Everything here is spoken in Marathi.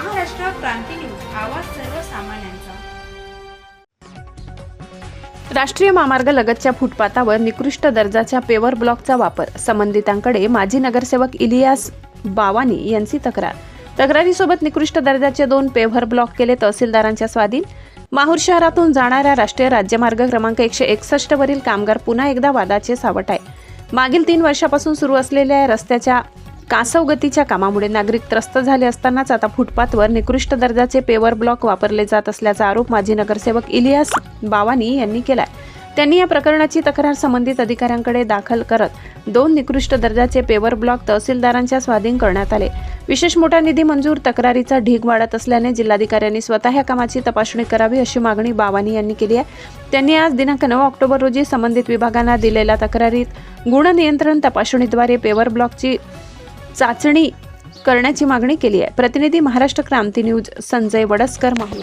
क्रांती न्यूज आवाज सर्वसामान्यांचा. राष्ट्रीय महामार्ग लगतच्या फुटपाथावर निकृष्ट दर्जाच्या पेवर ब्लॉकचा वापर. संबंधितांकडे माजी नगरसेवक इलियास बावानी यांची तक्रार. तक्रारीसोबत निकृष्ट दर्जाचे दोन पेव्हर ब्लॉक केले तहसीलदारांच्या स्वाधीन. माहूर शहरातून जाणाऱ्या राष्ट्रीय राज्यमार्ग क्रमांक एकशे एकसष्ट वरील कामगार पुन्हा एकदा वादाचे सावट आहे. मागील तीन वर्षापासून सुरू असलेल्या रस्त्याच्या कासव गतीच्या कामामुळे नागरिक त्रस्त झाले असतानाच आता फुटपाथवर निकृष्ट दर्जाचे पेवर ब्लॉक वापरले जात असल्याचा आरोप माजी नगरसेवक इलियास बावानी यांनी केलाय. त्यांनी या प्रकरणाची तक्रार संबंधित अधिकाऱ्यांकडे दाखल करत दोन निकृष्ट दर्जाचे पेवर ब्लॉक तहसीलदारांच्या स्वाधीन करण्यात आले. विशेष मोठा निधी मंजूर तक्रारीचा ढीग वाढत असल्याने जिल्हाधिकाऱ्यांनी स्वतः या कामाची तपासणी करावी अशी मागणी बावानी यांनी केली आहे. त्यांनी आज दिनांक नऊ ऑक्टोबर रोजी संबंधित विभागांना दिलेल्या तक्रारीत गुणनियंत्रण तपासणीद्वारे पेवर ब्लॉकची चाचणी करण्याची मागणी केली आहे. प्रतिनिधी महाराष्ट्र क्रांती न्यूज संजय वडसकर माहूर.